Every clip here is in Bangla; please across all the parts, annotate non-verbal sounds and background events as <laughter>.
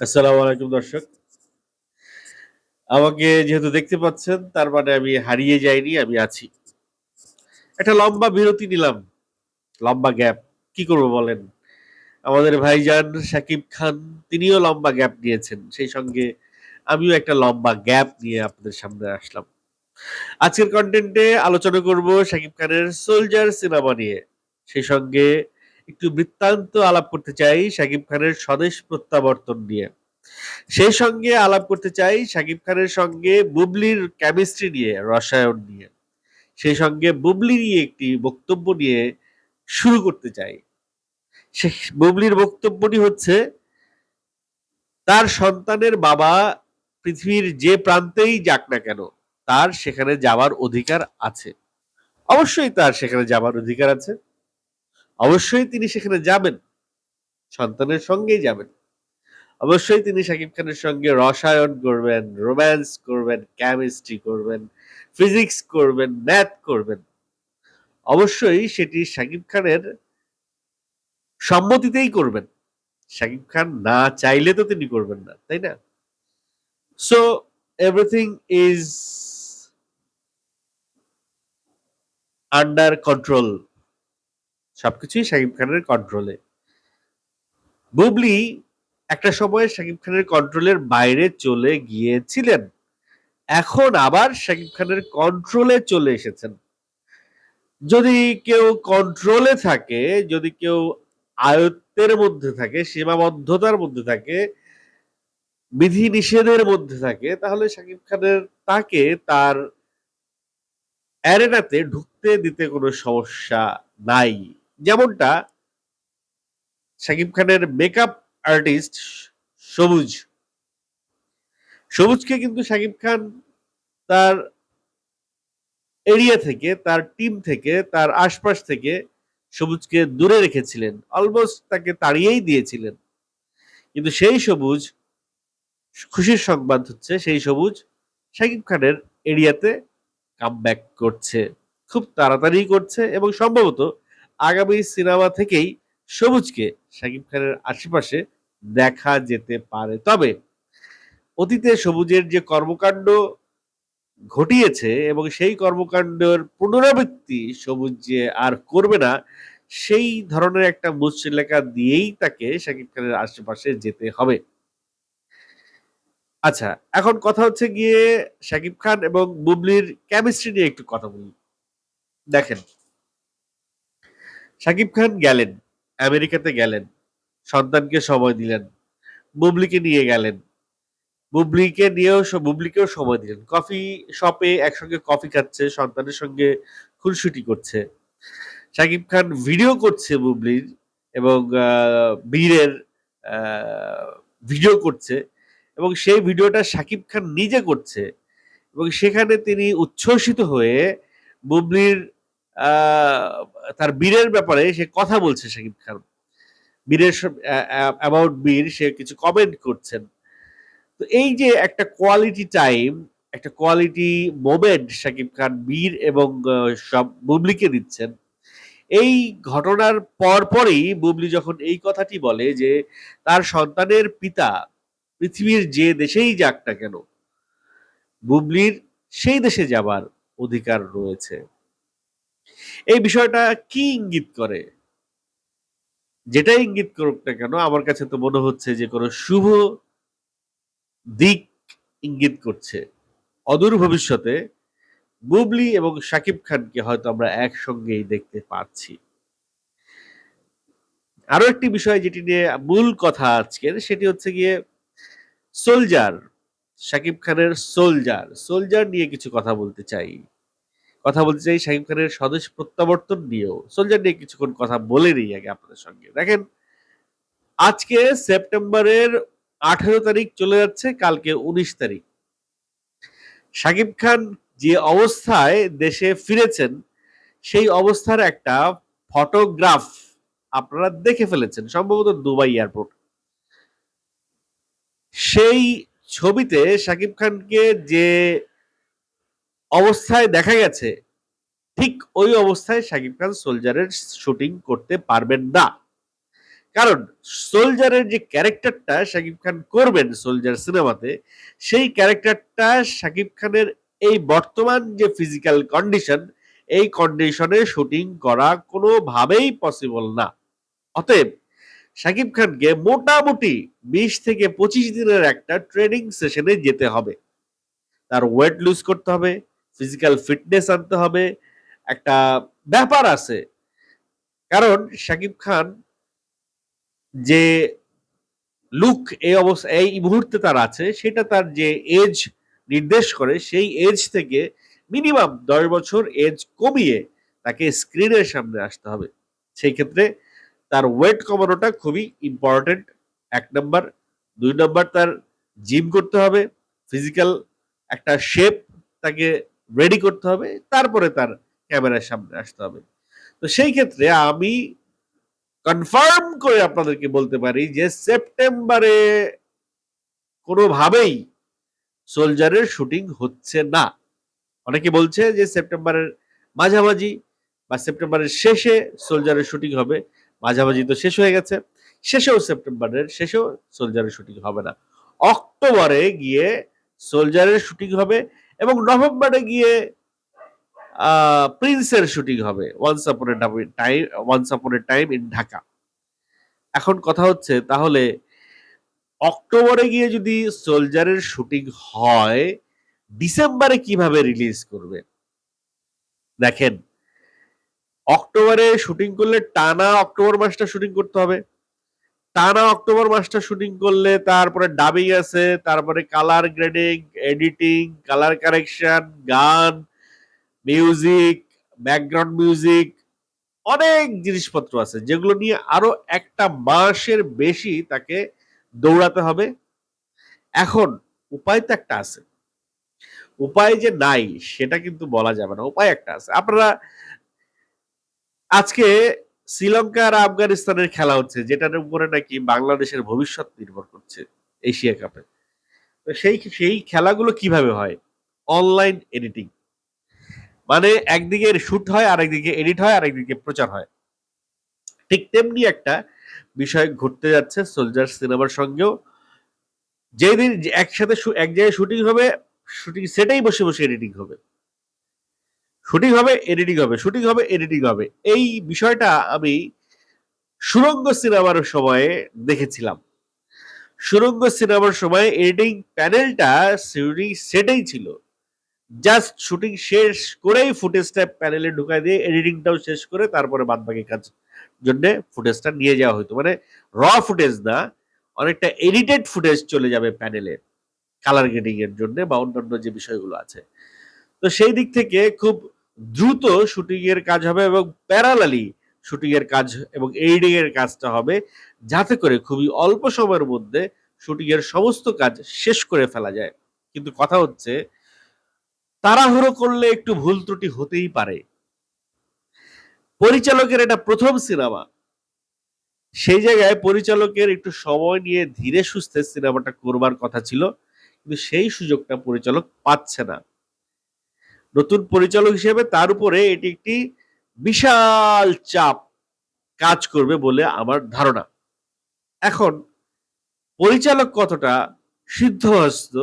আসসালামু আলাইকুম দর্শক। আমাকে যেহেতু দেখতে পাচ্ছেন তার মানে আমি হারিয়ে যাইনি, আমি আছি। একটা লম্বা বিরতি নিলাম। লম্বা গ্যাপ। কি করব বলেন? আমাদের ভাইজান শাকিব খান তিনিও লম্বা গ্যাপ নিয়েছেন। সেই সঙ্গে আমিও একটা লম্বা গ্যাপ নিয়ে আপনাদের সামনে আসলাম। আজকের কন্টেন্টে আলোচনা করব শাকিব খানের 'সোলজার' সিনেমা নিয়ে। সেই সঙ্গে একটু বৃত্তান্ত আলাপ করতে চাই শাকিব খানের 'স্বদেশ প্রত্যাবর্তন' নিয়ে। সেই সঙ্গে আলাপ করতে চাই শাকিব খানের সঙ্গে বুবলির কেমিস্ট্রি নিয়ে, রসায়ন নিয়ে। সেই সঙ্গে বুবলি নিয়ে একটি বক্তব্য নিয়ে শুরু করতে চাই। সে বুবলির বক্তব্যটি হচ্ছে তার সন্তানের বাবা পৃথিবীর যে প্রান্তেই যাক না কেন, তার সেখানে যাওয়ার অধিকার আছে। অবশ্যই তার সেখানে যাবার অধিকার আছে। অবশ্যই তিনি সেখানে যাবেন। সন্তানের সঙ্গেই যাবেন। অবশ্যই তিনি শাকিব খানের সঙ্গে রসায়ন করবেন, রোম্যান্স করবেন, কেমিস্ট্রি করবেন, ফিজিক্স করবেন, ম্যাথ করবেন। অবশ্যই সেটি শাকিব খানের সম্মতিতেই করবেন। শাকিব খান না চাইলে তো তিনি করবেন না, তাই না? So everything is under control. সবকিছুই শাকিব খানের কন্ট্রোলে। বুবলি একটা সময় শাকিব খানের কন্ট্রোলের বাইরে চলে গিয়েছিলেন। এখন আবার শাকিব খানের কন্ট্রোলে চলে এসেছেন। যদি কেউ কন্ট্রোলে থাকে, যদি কেউ আয়ত্তের মধ্যে থাকে, সীমাবদ্ধতার মধ্যে থাকে, বিধি-নিষেধের মধ্যে থাকে, তাহলে শাকিব খানের তাকে তার অ্যারেনাতে ঢুকতে দিতে কোনো সমস্যা নাই। যেমনটা শাকিব খানের মেকআপ আর্টিস্ট সবুজ। সবুজকে কিন্তু শাকিব খান তার এরিয়া থেকে, তার টিম থেকে, তার আশপাশ থেকে সবুজকে দূরে রেখেছিলেন। অলমোস্ট তাকে তাড়িয়েই দিয়েছিলেন। কিন্তু সেই সবুজ খুশির সংবাদ হচ্ছে সেই সবুজ শাকিব খানের এরিয়াতে কামব্যাক করছে। খুব তাড়াতাড়ি করছে এবং সম্ভবত আগামী সিনেমা থেকেই সবুজকে শাকিব খানের আশেপাশে দেখা যেতে পারে। তবে অতীতে সবুজের যে কর্মকাণ্ড ঘটিয়েছে এবং সেই কর্মকাণ্ডের পুনরাবৃত্তি সবুজ যে আর করবে না, সেই ধরনের একটা মুচলেকা দিয়েই তাকে শাকিব খানের আশেপাশে যেতে হবে। আচ্ছা, এখন কথা হচ্ছে গিয়ে শাকিব খান এবং বুবলির কেমিস্ট্রি নিয়ে একটু কথা বলি। দেখেন শাকিব খান গেলেন, আমেরিকাতে গেলেন, সন্তানকে সময় দিলেন, বুবলিকে নিয়ে গেলেন। বুবলিকে নিয়েও বুবলিকেও সময় দিলেন। কফি শপে একসঙ্গে কফি খাচ্ছে, সন্তানের সঙ্গে খুনসুটি করছে। শাকিব খান ভিডিও করছে বুবলির এবং বীরের ভিডিও করছে এবং সেই ভিডিওটা শাকিব খান নিজে করছে এবং সেখানে তিনি উচ্ছ্বসিত হয়ে বুবলির তার বীরের ব্যাপারে সে কথা বলছে শাকিব খান। বীরের অ্যাবাউট বীর সে কিছু কমেন্ট করছেন। তো এই যে একটা কোয়ালিটি টাইম, একটা কোয়ালিটি মোমেন্ট শাকিব খান বীর এবং সব বুবলিকে দিচ্ছেন। এই ঘটনার পরপরই বুবলি যখন এই কথাটি বলে যে তার সন্তানের পিতা পৃথিবীর যে দেশেই যাক না কেন, বুবলির সেই দেশে যাবার অধিকার রয়েছে। এই বিষয়টা কি ইঙ্গিত করে? যেটাই ইঙ্গিত করুক না কেন আমার কাছে তো মনে হচ্ছে যে কোনো শুভ দিক ইঙ্গিত করছে। অদূর ভবিষ্যতে বুবলি এবং শাকিব খানকে হয়তো আমরা একসঙ্গেই দেখতে পাচ্ছি। আরও একটি বিষয় যেটি নিয়ে মূল কথা আজকের সেটি হচ্ছে গিয়ে 'সোলজার' সাকিব খানের 'সোলজার', 'সোলজার' নিয়ে কিছু কথা বলতে চাই। কথা বলতে চাই শাকিব খানের স্বদেশ প্রত্যাবর্তন নিয়েও। 'সোলজার' নিয়ে কিছুক্ষণ কথা বলে নিই আগে আপনাদের সঙ্গে। দেখেন আজকে সেপ্টেম্বরের ১৮ তারিখ চলে যাচ্ছে, কালকে ১৯ তারিখ। শাকিব খান যে অবস্থায় দেশে ফিরেছেন, সেই অবস্থার একটা ফটোগ্রাফ আপনারা দেখে ফেলেছেন। সম্ভবত দুবাই এয়ারপোর্ট। সেই ছবিতে শাকিব খানকে যে অবস্থায় দেখা গেছে, ঠিক ওই অবস্থায় শাকিব খান সোলজারের শুটিং করতে পারবেন না। কারণ সোলজারের যে ক্যারেক্টারটা শাকিব খান করবেন সোলজার সিনেমাতে সেই ক্যারেক্টারটা শাকিব খানের এই বর্তমান যে ফিজিক্যাল কন্ডিশন এই কন্ডিশনে শুটিং করা কোনোভাবেই পসিবল না অতএব শাকিব খানকে মোটামুটি বিশ থেকে পঁচিশ দিনের একটা ট্রেনিং সেশনে যেতে হবে তার ওয়েট লুজ করতে হবে ফিজিক্যাল ফিটনেস আনতে হবে, একটা ব্যাপার আছে। কারণ শাকিব খান যে লুক এই অবস্থা, এই মুহূর্তে তার আছে, সেটা তার যে এজ নির্দেশ করে, সেই এজ থেকে মিনিমাম দশ বছর এজ কমিয়ে তাকে স্ক্রিনের সামনে আসতে হবে। সেই ক্ষেত্রে তার ওয়েট কমানোটা খুবই ইম্পর্টেন্ট এক নম্বর দুই নম্বর তার জিম করতে হবে। ফিজিক্যাল একটা শেপ তাকে রেডি করতে হবে, তারপরে তার ক্যামেরার সামনে আসতে হবে। তো সেই ক্ষেত্রে আমি কনফার্ম করে আপনাদেরকে বলতে পারি যে সেপ্টেম্বরে কোনোভাবেই সোলজারের শুটিং হচ্ছে না। অনেকে বলছে যে সেপ্টেম্বরের মাঝামাঝি বা সেপ্টেম্বরের শেষে সোলজারের শুটিং হবে, মাঝামাঝি তো শেষ হয়ে গেছে, শেষেও সেপ্টেম্বরের, শেষেও সোলজারের শুটিং হবে না। অক্টোবরে গিয়ে সোলজারের শুটিং হবে এবং নভেম্বরে গিয়ে প্রিন্সের শুটিং হবে once upon a time once upon a time in Dhaka এখন কথা হচ্ছে, তাহলে অক্টোবরে গিয়ে যদি সোলজারের শুটিং হয়, ডিসেম্বরে কীভাবে রিলিজ করবে? দেখেন, অক্টোবরে শুটিং করলে টানা অক্টোবর মাসটা শুটিং করতে হবে। টানা অক্টোবর মাসটা শুটিং করলে তারপরে ডাবিং আছে, তারপরে colour grading editing colour correction গান মিউজিক ব্যাকগ্রাউন্ড মিউজিক অনেক জিনিসপত্র আছে যেগুলো নিয়ে আরও একটা মাসের বেশি তাকে দৌড়াতে হবে। এখন উপায় তো একটা আছে। উপায় যে নাই সেটা কিন্তু বলা যাবে না, উপায় একটা আছে। আপনারা আজকে শ্রীলঙ্কা আর আফগানিস্তানের খেলা হচ্ছে, যেটার উপরে নাকি বাংলাদেশের ভবিষ্যৎ নির্ভর করছে এশিয়া কাপে। তো সেই সেই খেলাগুলো কীভাবে হয়? Online editing. মানে একদিকে শুট হয় আর একদিকে এডিট হয় আর একদিকে প্রচার হয়। ঠিক তেমনি একটা বিষয় ঘটতে যাচ্ছে সোলজার সিনেমার সঙ্গেও। যেদিন একসাথে এক জায়গায় শুটিং হবে, শুটিং সেটাই বসে বসে এডিটিং হবে। শুটিং হবে এডিটিং হবে শুটিং হবে এডিটিং হবে। এই বিষয়টা আমি সুরঙ্গ সিনেমার সময়ে দেখেছিলাম। সুরঙ্গ সিনেমার সময় এডিটিং প্যানেলটা শুটিং সেটাই ছিল। জাস্ট শুটিং শেষ করেই ফুটেজটা প্যানেলে ঢুকাই দিয়ে এডিটিংটাও শেষ করে তারপরে বাদ বাকি কাজ জন্য ফুটেজটা নিয়ে যাওয়া হতো। মানে র ফুটেজ না, অনেকটা এডিটেড ফুটেজ চলে যাবে প্যানেলে কালার গ্রেডিং এর জন্য বা অন্যান্য যে বিষয়গুলো আছে। তো সেই দিক থেকে খুব দ্রুত শুটিং এর কাজ হবে এবং প্যারালালি শুটিং এর কাজ এবং এডিটিং এর কাজটা হবে, যাতে করে খুবই অল্প সময়ের মধ্যে শুটিং এর সমস্ত কাজ শেষ করে ফেলা যায়। কিন্তু কথা হচ্ছে, তাড়াহুড়ো করলে একটু ভুল ত্রুটি হতেই পারে। পরিচালকের এটা প্রথম সিনেমা। সেই জায়গায় পরিচালকের একটু সময় নিয়ে ধীরে সুস্থে সিনেমাটা করবার কথা ছিল, কিন্তু সেই সুযোগটা পরিচালক পাচ্ছে না। নতুন পরিচালক হিসেবে তার উপরে এটি একটি বিশাল চাপ কাজ করবে বলে আমার ধারণা। এখন পরিচালক কতটা সিদ্ধহস্ত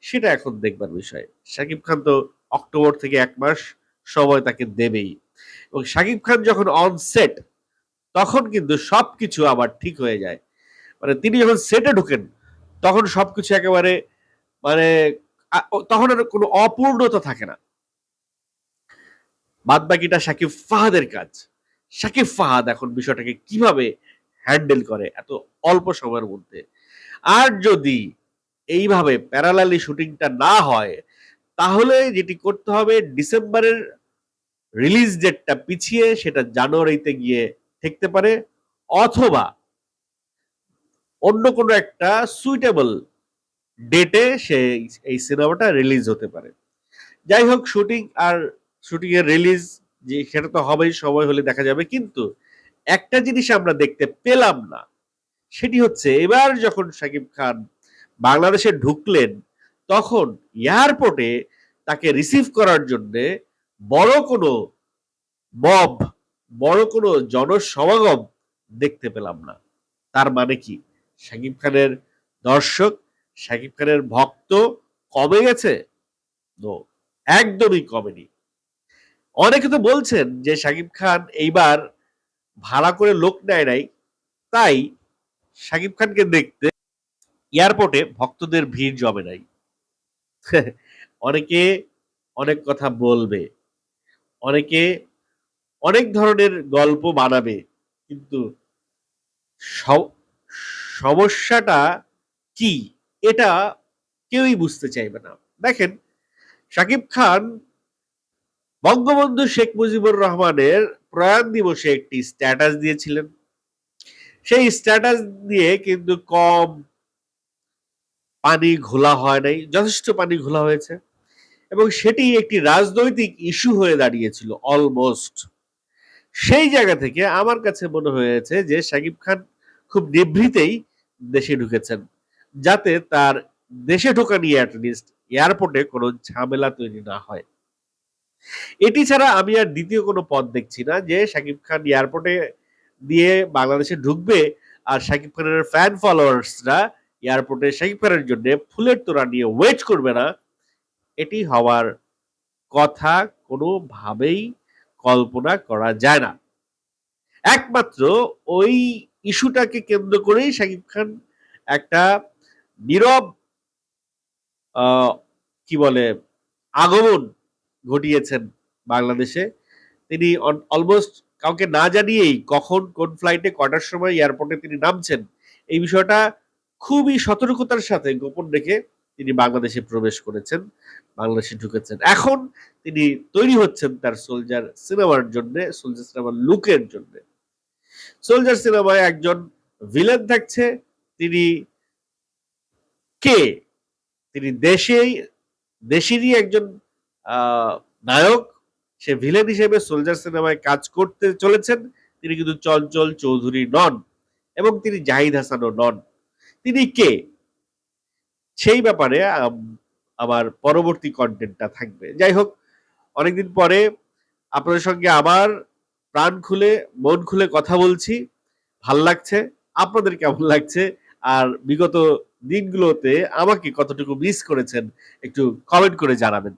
সেটা এখন দেখবার বিষয়। শাকিব খান তো অক্টোবর থেকে এক মাস সময় তাকে দেবেই। এবং শাকিব খান যখন অন সেট তখন কিন্তু সবকিছু আবার ঠিক হয়ে যায়। মানে তিনি যখন সেটে ঢুকেন, তখন সবকিছু একেবারে মানে তখন আর কোনো অপূর্ণতা থাকে না। বাদ বাকিটা শাকিব ফাহাদের কাজ। শাকিব ফাহাদ এখন বিষয়টাকে কীভাবে হ্যান্ডেল করে এত অল্প সময়ের মধ্যে? আর যদি এইভাবে প্যারালালি শুটিংটা না হয়, তাহলে যেটি করতে হবে, ডিসেম্বরের রিলিজ ডেটটা পিছিয়ে সেটা জানুয়ারিতে গিয়ে ঠেকতে পারে, অথবা অন্য কোনো একটা সুইটেবল ডেটে সে এই সিনেমাটা রিলিজ হতে পারে। যাই হোক শুটিং আর শুটিং এর রিলিজ যে সেটা তো হবেই, সময় হলে দেখা যাবে। কিন্তু একটা জিনিস আমরা দেখতে পেলাম না, সেটি হচ্ছে এবার যখন শাকিব খান বাংলাদেশে ঢুকলেন, তখন এয়ারপোর্টে তাকে রিসিভ করার জন্য বড় কোনো মব বড় কোনো জনসমাগম দেখতে পেলাম না। তার মানে কি? শাকিব খানের দর্শক, শাকিব খানের ভক্ত কমে গেছে? একদমই কমেনি। অনেকে তো বলছেন যে শাকিব খান এইবার ভাড়া করে লোক নেয় নাই, তাই শাকিব খানকে দেখতে এয়ারপোর্টে ভক্তদের ভিড় জমে নাই। <laughs> অনেকে অনেক কথা বলবে, অনেকে অনেক ধরনের গল্প বানাবে, কিন্তু সমস্যাটা কি, এটা কেউই বুঝতে চাইবে না। দেখেন, শাকিব খান বঙ্গবন্ধু শেখ মুজিবুর রহমানের প্রয়াণ দিবসে একটি স্ট্যাটাস দিয়েছিলেন। সেই স্ট্যাটাস দিয়ে কিন্তু কম পানি ঘোলা হয় নাই, যথেষ্ট পানি ঘোলা হয়েছে। এবং সেটি একটি রাজনৈতিক ইস্যু হয়ে দাঁড়িয়েছিল অলমোস্ট সেই জায়গা থেকে আমার কাছে মনে হয়েছে যে শাকিব খান খুব নিভৃতেই দেশে ঢুকেছেন, যাতে তার দেশে ঢোকা নিয়ে অ্যাটলিস্ট এয়ারপোর্টে কোনো ঝামেলা তৈরি না হয়। এটি ছাড়া আমি আর দ্বিতীয় কোনো পথ দেখছি না যে শাকিব খান এয়ারপোর্টে দিয়ে বাংলাদেশে ঢুকবে আর শাকিব খানের ফ্যান ফলোয়ার্সরা এয়ারপোর্টে শাকিব খানের জন্য ফুলের তোড়া নিয়ে ওয়েট করবে না। এটি হওয়ার কথা কোনোভাবেই কল্পনা করা যায় না। একমাত্র ওই ইস্যুটাকে কেন্দ্র করেই শাকিব খান একটা নীরব কি বলে, আগমন ঘটিয়েছেন বাংলাদেশে। তিনি অলমোস্ট কাউকে না জানিয়েই কখন কোন ফ্লাইটে কটার সময় এয়ারপোর্টে তিনি নামছেন, এই বিষয়টা খুবই সতর্কতার সাথে গোপন রেখে তিনি বাংলাদেশে প্রবেশ করেছেন, বাংলাদেশে ঢুকেছেন। এখন তিনি তৈরি হচ্ছেন তার সোলজার সিনেমার জন্য সোলজার সিনেমার লুকের জন্য। সোলজার সিনেমায় একজন ভিলেন থাকছে, তিনি কে? তিনি দেশেই, দেশেরই একজন নায়ক, সে ভিলেন হিসেবে সোলজার সিনেমায় কাজ করতে চলেছেন। তিনি কিন্তু চঞ্চল চৌধুরী নন এবং তিনি জাহিদ হাসানও নন। তিনি কে? সেই ব্যাপারে আমার পরবর্তী কন্টেন্টটা থাকবে। যাই হোক, অনেকদিন পরে আপনাদের সঙ্গে আবার প্রাণ খুলে, মন খুলে কথা বলছি। ভালো লাগছে? আপনাদের কেমন লাগছে? আর বিগত দিনগুলোতে আমাকে কতটুকু মিস করেছেন, একটু কমেন্ট করে জানাবেন।